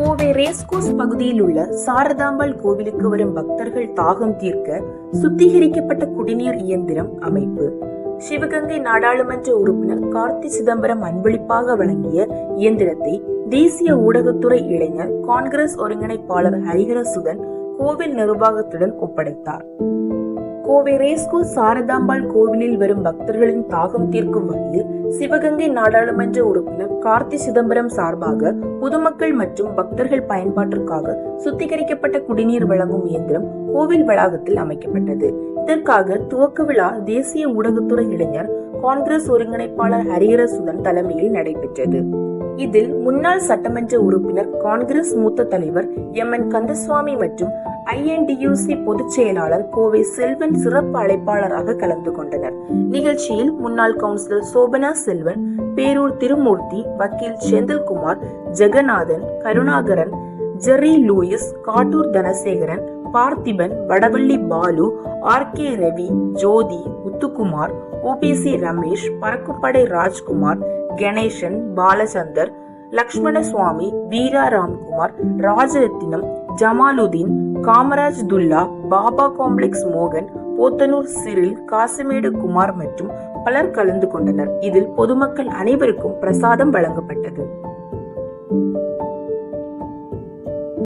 Kovai racecourse பகுதியில் உள்ள சாரதாம்பாள் கோவிலுக்கு வரும் பக்தர்கள் தாகம் தீர்க்க சுத்திகரிக்கப்பட்ட குடிநீர் இயந்திரம் அமைப்பு. சிவகங்கை நாடாளுமன்ற உறுப்பினர் கார்த்தி சிதம்பரம் அன்பளிப்பாக வழங்கிய இயந்திரத்தை தேசிய ஊடகத்துறை இளைஞர் காங்கிரஸ் ஒருங்கிணைப்பாளர் ஹரிஹரசுதன் கோவில் நிர்வாகத்துடன் ஒப்படைத்தார். கோவை ரேஸ்கோ சாரதாம்பாள் கோவிலில் வரும் பக்தர்களின் தாகம் தீர்க்கும் வகையில் சிவகங்கை நாடாளுமன்ற உறுப்பினர் கார்த்தி சிதம்பரம் சார்பாக பொதுமக்கள் மற்றும் பக்தர்கள் பயன்பாட்டிற்காக சுத்திகரிக்கப்பட்ட குடிநீர் வழங்கும் இயந்திரம் கோவில் வளாகத்தில் அமைக்கப்பட்டது. இதற்காக துவக்க விழா தேசிய ஊடகத்துறை இளைஞர் காங்கிரஸ் ஒருங்கிணைப்பாளர் ஹரிஹரசுதன் தலைமையில் நடைபெற்றது. இதில் முன்னாள் சட்டமன்ற உறுப்பினர் காங்கிரஸ் மூத்த தலைவர் எம் என் கந்தசுவாமி மற்றும் ஐஎன்டியூசி பொதுச் செயலாளர் கோவை செல்வன் சிறப்பு அழைப்பாளராக கலந்து கொண்டனர். நிகழ்ச்சியில் முன்னாள் கவுன்சிலர் சோபனா செல்வன் பேரூர் திருமூர்த்தி வக்கீல் Senthilkumar Jagannathan Karunakaran Jerry Louis Kattur Dhanasekaran Parthiban Vadavalli Balu R K Ravi Jothi Muthukumar OBC Ramesh பறக்குப்படை Rajkumar Ganesan Balachander Lakshmana சுவாமி வீரா ராம்குமார் ராஜரத்தினம் ஜமாலுதீன் காமராஜ் துல்லா பாபா காம்ப்ளெக்ஸ் மோகன் போத்தனூர் சிறில் காசிமேடு குமார் மற்றும் பலர் கலந்து கொண்டனர். இதில் பொதுமக்கள் அனைவருக்கும் பிரசாதம் வழங்கப்பட்டது.